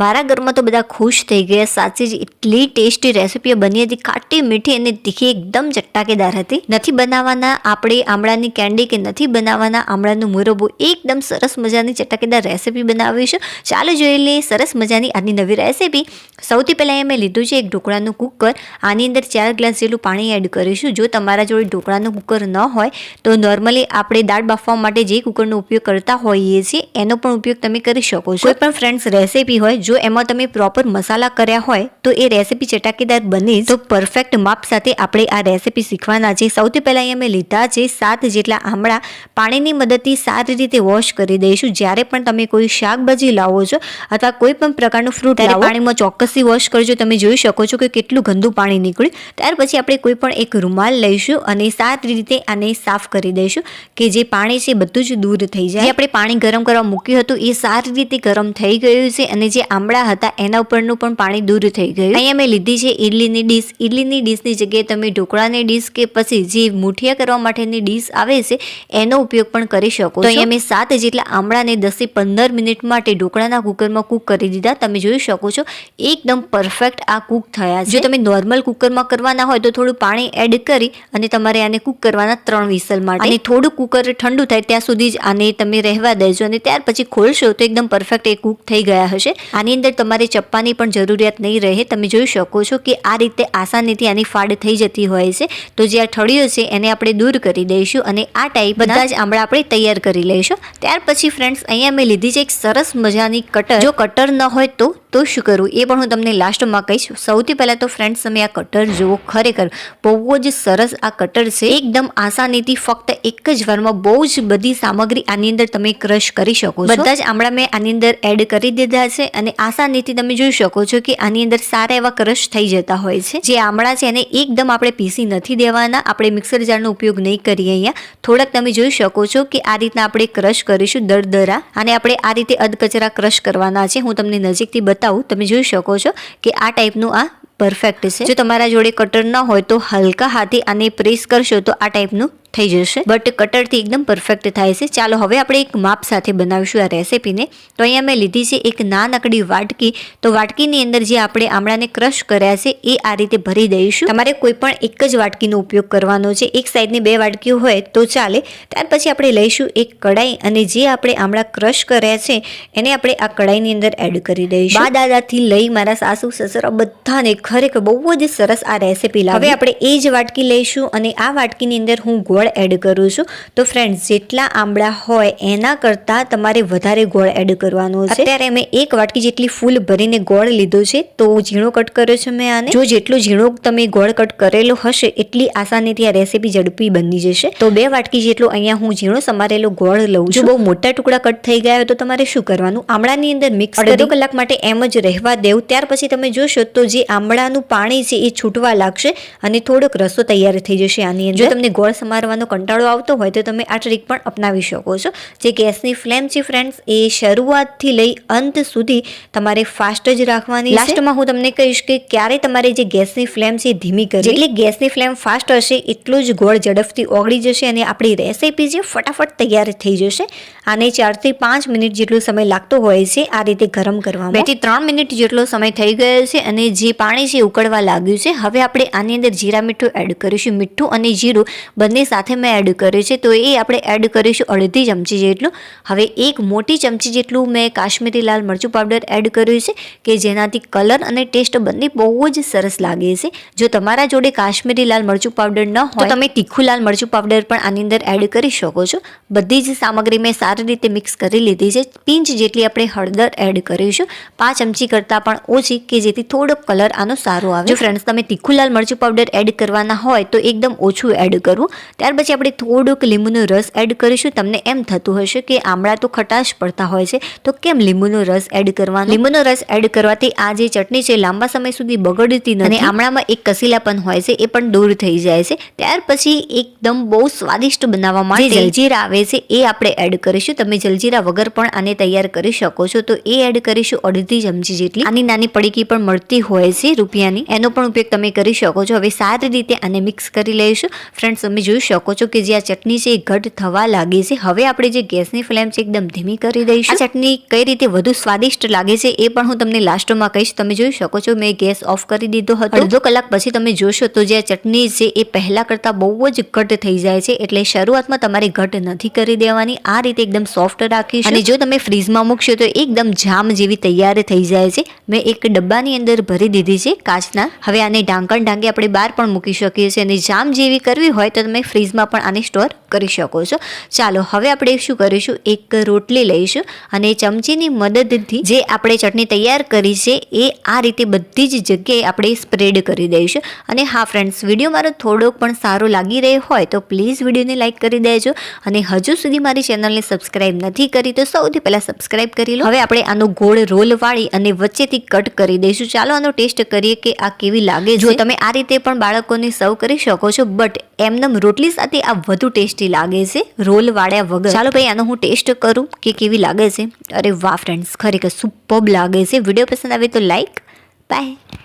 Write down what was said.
મારા ઘરમાં તો બધા ખુશ થઈ ગયા. સાચી જ એટલી ટેસ્ટી રેસીપી બની હતી. ખાટી મીઠી અને તીખી એકદમ ચટાકેદાર હતી. નથી બનાવવાના આપણે આમળાની કેન્ડી કે નથી બનાવવાના આમળાનું મુરબ્બો, એકદમ સરસ મજાની ચટાકેદાર રેસીપી બનાવીશું ચાલો જોઈ લઈએ સરસ મજાની આની નવી રેસીપી. સૌથી પહેલાં એ મેં લીધું છે એક ઢોકળાનું કુકર. આની અંદર ચાર ગ્લાસ જેટલું પાણી એડ કરીશું. જો તમારા જોડે ઢોકળાનું કુકર ન હોય, તો નોર્મલી આપણે દાળ બાફવા માટે જે કુકરનો ઉપયોગ કરતા હોઈએ છીએ, એનો પણ ઉપયોગ તમે કરી શકો છો. કોઈ પણ ફ્રેન્ડ્સ રેસીપી હોય જો એમાં તમે પ્રોપર મસાલા કર્યા હોય તો એ રેસીપી ચટાકેદાર બની તો પરફેક્ટ માપ સાથે આપણે આ રેસીપી શીખવાના છે. સૌથી પહેલાં અમે લીધા છે સાત જેટલા આમળા. પાણીની મદદથી સારી રીતે વોશ કરી દઈશું. જ્યારે પણ તમે કોઈ શાકભાજી લાવો છો અથવા કોઈ પણ પ્રકારનું ફ્રૂટ ત્યારે પાણીમાં ચોક્કસથી વોશ કરજો. તમે જોઈ શકો છો કે કેટલું ગંદુ પાણી નીકળ્યું. ત્યાર પછી આપણે કોઈ પણ એક રૂમાલ લઈશું અને સારી રીતે આને સાફ કરી દઈશું કે જે પાણી છે બધું જ દૂર થઈ જાય. આપણે પાણી ગરમ કરવા મૂક્યું હતું એ સારી રીતે ગરમ થઈ ગયું છે અને જે આમળા હતા, એના ઉપરનું પણ પાણી દૂર થઈ ગયું. અહીંયા મેં લીધી છે ઇડલીની ડીશ. ઇડલીની ડીશની જગ્યાએ તમે ઢોકળાની ડીશ કે પછી જે મુઠિયા કરવા માટેની ડીશ આવે છે, એનો ઉપયોગ પણ કરી શકો તો અહીંયા મેં સાત જેટલા આમળાને દસથી પંદર મિનિટ માટે ઢોકળાના કુકરમાં કૂક કરી દીધા. તમે જોઈ શકો છો, એકદમ પરફેક્ટ આ કૂક થયા જો તમે નોર્મલ કુકરમાં કરવાના હોય તો થોડું પાણી એડ કરી અને તમારે આને કૂક કરવાના ત્રણ વિસલ માટે. અને થોડું કુકર ઠંડુ થાય ત્યાં સુધી જ આને તમે રહેવા દેજો અને ત્યાર પછી ખોલશો તો એકદમ પરફેક્ટ એ કૂક થઈ ગયા હશે. આની અંદર તમારે ચપ્પાની પણ જરૂરિયાત નહીં રહે. તમે જોઈ શકો છો કે આ રીતે આસાનીથી આની ફાડ થઈ જતી હોય છે. તો જે આ ઠળિયો છે એને આપણે દૂર કરી દઈશું અને આ ટાઈપ બધા જ આમળા આપણે તૈયાર કરી લઈશું. ત્યાર પછી ફ્રેન્ડ્સ અહીંયા મેં લીધી છે એક સરસ મજાની કટર જો કટર ન હોય તો તો શું કરવું એ પણ હું તમને લાસ્ટમાં કહીશ. સૌથી પહેલાં તો ફ્રેન્ડ્સ તમે આ કટર જુઓ. ખરેખર બહુ જ સરસ આ કટર છે. એકદમ આસાનીથી ફક્ત એક જ વારમાં બહુ જ બધી સામગ્રી આની અંદર તમે ક્રશ કરી શકો છો. બધા જ આમળા મેં આની અંદર એડ કરી દીધા છે અને આસાનીથી તમે જોઈ શકો છો કે આની અંદર સારા એવા ક્રશ થઈ જતા હોય છે. જે આમળા છે એને એકદમ આપણે પીસી નથી દેવાના. આપણે મિક્સર જારનો ઉપયોગ નહીં કરીએ અહીંયા. થોડાક તમે જોઈ શકો છો કે આ રીતના આપણે ક્રશ કરીશું દરદરા અને આપણે આ રીતે અધકચરા ક્રશ કરવાના છે. હું તમને નજીકથી બતાવું. તમે જોઈ શકો છો કે આ ટાઈપનું આ પરફેક્ટ છે. જો તમારા જોડે કટર ન હોય તો હલકા હાથે આને પ્રેસ કરશો તો આ ટાઈપનું થઈ જશે. બટ કટરથી એકદમ પરફેક્ટ થાય છે. ચાલો હવે આપણે એક માપ સાથે બનાવીશું આ રેસીપીને તો અહીંયા મેં લીધી છે એક નાનકડી વાટકી. તો વાટકીની અંદર જે આપણે આમળાને ક્રશ કર્યા છે, એ આ રીતે ભરી દઈશું. તમારે કોઈ પણ એક જ વાટકીનો ઉપયોગ કરવાનો છે. એક સાઈડની બે વાટકીઓ હોય તો ચાલે. ત્યાર પછી આપણે લઈશું એક કડાઈ અને જે આપણે આમળા ક્રશ કર્યા છે, એને આપણે આ કડાઈની અંદર એડ કરી દઈશું. બા દાદાથી લઈ મારા સાસુ, સસરા બધાને ખરેખર બહુ જ સરસ આ રેસીપી લાવે આપણે એ જ વાટકી લઈશું અને આ વાટકીની અંદર હું ગોળ એડ કરું છું. તો ફ્રેન્ડ્સ જેટલા આંબળા હોય એના કરતાં તમારે વધારે ગોળ એડ કરવાનો છે. અત્યારે મેં એક વાટકી જેટલી ફૂલ ભરીને ગોળ લીધો છે તો ઝીણો કટ કર્યો છે મેં આને. જો જેટલો ઝીણો તમે ગોળ કટ કરેલો હશે એટલી આસાનીથી આ રેસીપી ઝડપી બની જશે. તો બે વાટકી જેટલો અહીંયા હું ઝીણો સમારેલો ગોળ લઉં છું. બહુ મોટા ટુકડા કટ થઈ ગયા હોય તો તમારે શું કરવાનું? આમળાની અંદર મિક્સ અડધો કલાક માટે એમ જ રહેવા દેવું. ત્યાર પછી તમે જોશો તો જે આમળાનું પાણી છે એ છૂટવા લાગશે અને થોડોક રસો તૈયાર થઈ જશે આની અંદર. જો તમને ગોળ સમારવાનો કંટાળો આવતો હોય તો તમે આ ટ્રીક પણ અપનાવી શકો છો. જે ગેસની ફ્લેમ છે ફ્રેન્ડ્સ એ શરૂઆતથી લઈ અંત સુધી તમારે ફાસ્ટ જ રાખવાની લાસ્ટમાં હું તમને કહીશ કે ક્યારે તમારે જે ગેસની ફ્લેમ છે ધીમી કરવી. એટલે ગેસની ફ્લેમ ફાસ્ટ હશે એટલું જ ગોળ ઝડપથી ઓગળી જશે અને આપણી રેસીપી જે ફટાફટ તૈયાર થઈ જશે. આને ચારથી પાંચ મિનિટ જેટલો સમય લાગતો હોય છે આ રીતે ગરમ કરવામાં. બેથી ત્રણ મિનિટ જેટલો સમય થઈ ગયો છે અને જે પાણી છે ઉકળવા લાગ્યું છે. હવે આપણે આની અંદર જીરા મીઠું એડ કરીશું. મીઠું અને જીરું બંને સાથે મેં એડ કર્યું છે તો એ આપણે એડ કરીશું અડધી ચમચી જેટલું. હવે એક મોટી ચમચી જેટલું મેં કાશ્મીરી લાલ મરચું પાવડર એડ કર્યું છે કે જેનાથી કલર અને ટેસ્ટ બંને બહુ જ સરસ લાગે છે. જો તમારા જોડે કાશ્મીરી લાલ મરચું પાવડર ન હોય તો તમે તીખું લાલ મરચું પાવડર પણ આની અંદર એડ કરી શકો છો. બધી જ સામગ્રી મેં સારી રીતે મિક્સ કરી લીધી છે. પિંચ જેટલી આપણે હળદર એડ કરીશું. પાંચ ચમચી કરતાં પણ ઓછી કે જેથી થોડોક કલર આનો સારો આવે. જો ફ્રેન્ડ્સ તમે તીખું લાલ મરચું પાવડર એડ કરવાના હોય તો એકદમ ઓછું એડ કરવું. ત્યાર પછી આપણે થોડુંક લીંબુનો રસ એડ કરીશું. તમને એમ થતું હશે કે આમળા તો ખટાશ પડતા હોય છે. તો કેમ લીંબુનો રસ એડ કરવાનો? લીંબુનો રસ એડ કરવાથી આ જે ચટણી છે લાંબા સમય સુધી બગડતી નથી. અને આમળામાં એક કસીલાપન હોય છે એ પણ દૂર થઈ જાય છે. ત્યાર પછી એકદમ બહુ સ્વાદિષ્ટ બનાવવા માટે જલજીરા આવે છે એ આપણે એડ કરીશું. તમે જલજીરા વગર પણ આને તૈયાર કરી શકો છો. તો એ એડ કરીશું અડધી ચમચી જેટલી. આની નાની પડીકી પણ મળતી હોય છે રૂપિયાની. એનો પણ ઉપયોગ તમે કરી શકો છો. હવે સારી રીતે આને મિક્સ કરી લઈશું. ફ્રેન્ડ્સ તમે જોઈ શકો શકો છો કે જે આ ચટણી છે એ ઘટ થવા લાગી છે. હવે આપણે જે ગેસની ફ્લેમ છે એકદમ ધીમી કરી દઈશું. આ ચટણી કઈ રીતે વધુ સ્વાદિષ્ટ લાગે છે એ પણ હું તમને લાસ્ટમાં કહીશ. તમે જોઈ શકો છો મેં ગેસ ઓફ કરી દીધો હતો. અડધો કલાક પછી તમે જોશો તો જે આ ચટણી છે એ પહેલા કરતાં બહુ જ ઘટ થઈ જાય છે. એટલે શરૂઆતમાં તમારે ઘટ નથી કરી દેવાની. આ રીતે એકદમ સોફ્ટ રાખીશું. અને જો તમે ફ્રીઝમાં મૂકશો તો એકદમ જામ જેવી તૈયાર થઈ જાય છે. મેં એક ડબ્બાની અંદર ભરી દીધી છે કાચના. હવે આને ઢાંકણ ઢાંકી આપણે બહાર પણ મૂકી શકીએ છીએ. અને જામ જેવી કરવી હોય તો તમે ફ્રીઝમાં પણ આને સ્ટોર કરી શકો છો. ચાલો હવે આપણે શું કરીશું? એક રોટલી લઈશું અને ચમચીની મદદથી જે આપણે ચટણી તૈયાર કરી છે એ આ રીતે બધી જ જગ્યાએ આપણે સ્પ્રેડ કરી દઈશું. અને હા ફ્રેન્ડ્સ વીડિયો મારો થોડોક પણ સારો લાગી રહ્યો હોય તો પ્લીઝ વિડીયોને લાઇક કરી દેજો. અને હજુ સુધી મારી ચેનલને સબસ્ક્રાઇબ નથી કરી તો સૌથી પહેલાં સબસ્ક્રાઇબ કરી લો. હવે આપણે આનો ગોળ રોલ વાળી અને વચ્ચેથી કટ કરી દઈશું. ચાલો આનો ટેસ્ટ કરીએ કે આ કેવી લાગે જો તમે આ રીતે પણ બાળકોને સર્વ કરી શકો છો બટ એમનેમ રોટલી સાથે આ વધુ ટેસ્ટી લાગે છે. રોલ વાળ્યા વગર. ચાલો ભાઈ, આનો હું ટેસ્ટ કરું કે કેવી લાગે છે. અરે વાહ ફ્રેન્ડ્સ ખરેખર સુપબ લાગે છે. વીડિયો પસંદ આવે તો લાઈક બાય